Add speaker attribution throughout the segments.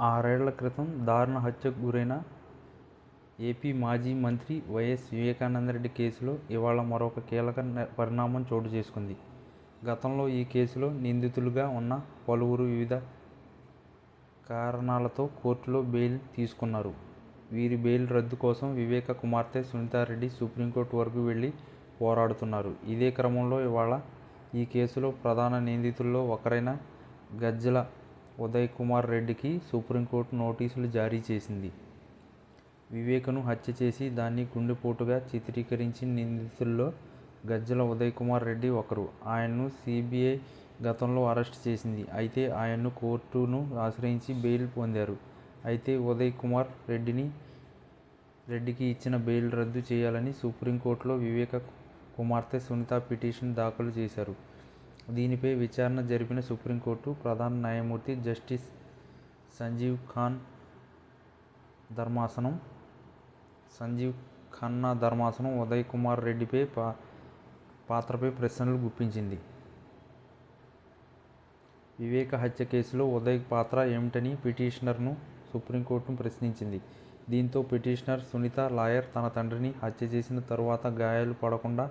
Speaker 1: ఆరేళ్ళ క్రితం దారుణ హత్యకు గురైన ఏపీ మాజీ మంత్రి వైఎస్ వివేకానందరెడ్డి కేసులో ఇవాళ మరొక కీలక పరిణామం చోటు చేసుకుంది. గతంలో ఈ కేసులో నిందితులుగా ఉన్న పలువురు వివిధ కారణాలతో కోర్టులో బెయిల్ తీసుకున్నారు. వీరి బెయిల్ రద్దు కోసం వివేక కుమార్తె సునీతారెడ్డి సుప్రీంకోర్టు వరకు వెళ్ళి పోరాడుతున్నారు. ఇదే క్రమంలో ఇవాళ ఈ కేసులో ప్రధాన నిందితుల్లో ఒకరైన గజ్జల ఉదయ్ కుమార్ రెడ్డికి సుప్రీంకోర్టు నోటీసులు జారీ చేసింది. వివేకను హత్య చేసి దాన్ని గుండెపోటుగా చిత్రీకరించిన నిందితుల్లో గజ్జల ఉదయ్ కుమార్ రెడ్డి ఒకరు. ఆయన్ను సిబిఐ గతంలో అరెస్ట్ చేసింది. అయితే ఆయన్ను కోర్టును ఆశ్రయించి బెయిల్ పొందారు. అయితే ఉదయ్ కుమార్ రెడ్డిని రెడ్డికి ఇచ్చిన బెయిల్ రద్దు చేయాలని సుప్రీంకోర్టులో వివేక కుమార్తె సునీత పిటిషన్ దాఖలు చేశారు. దీనిపై విచారణ జరిపిన సుప్రీంకోర్టు ప్రధాన న్యాయమూర్తి జస్టిస్ సంజీవ్ ఖాన్ ధర్మాసనం సంజీవ్ ఖన్నా ధర్మాసనం ఉదయ్ కుమార్ రెడ్డిపై పా పాత్రపై ప్రశ్నలు గుప్పించింది. వివేక హత్య కేసులో ఉదయ్ పాత్ర ఏమిటని పిటిషనర్ను సుప్రీంకోర్టును ప్రశ్నించింది. దీంతో పిటిషనర్ సునీత లాయర్ తన తండ్రిని హత్య చేసిన తరువాత గాయాలు పడకుండా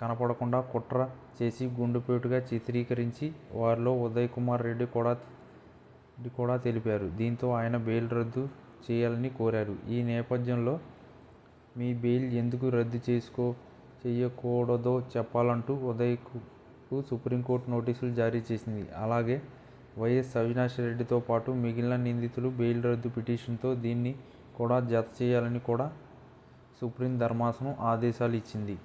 Speaker 1: కనపడకుండా కుట్ర చేసి గుండెపోటుగా చిత్రీకరించి వారిలో ఉదయ్ కుమార్ రెడ్డి కూడా కూడా తెలిపారు. దీంతో ఆయన బెయిల్ రద్దు చేయాలని కోరారు. ఈ నేపథ్యంలో మీ బెయిల్ ఎందుకు రద్దు చేసుకో చేయకూడదో చెప్పాలంటూ ఉదయ్కు సుప్రీంకోర్టు నోటీసులు జారీ చేసింది. అలాగే వైఎస్ అవినాష్ రెడ్డితో పాటు మిగిలిన నిందితులు బెయిల్ రద్దు పిటిషన్తో దీన్ని కూడా జత చేయాలని కూడా సుప్రీం ధర్మాసనం ఆదేశాలు ఇచ్చింది.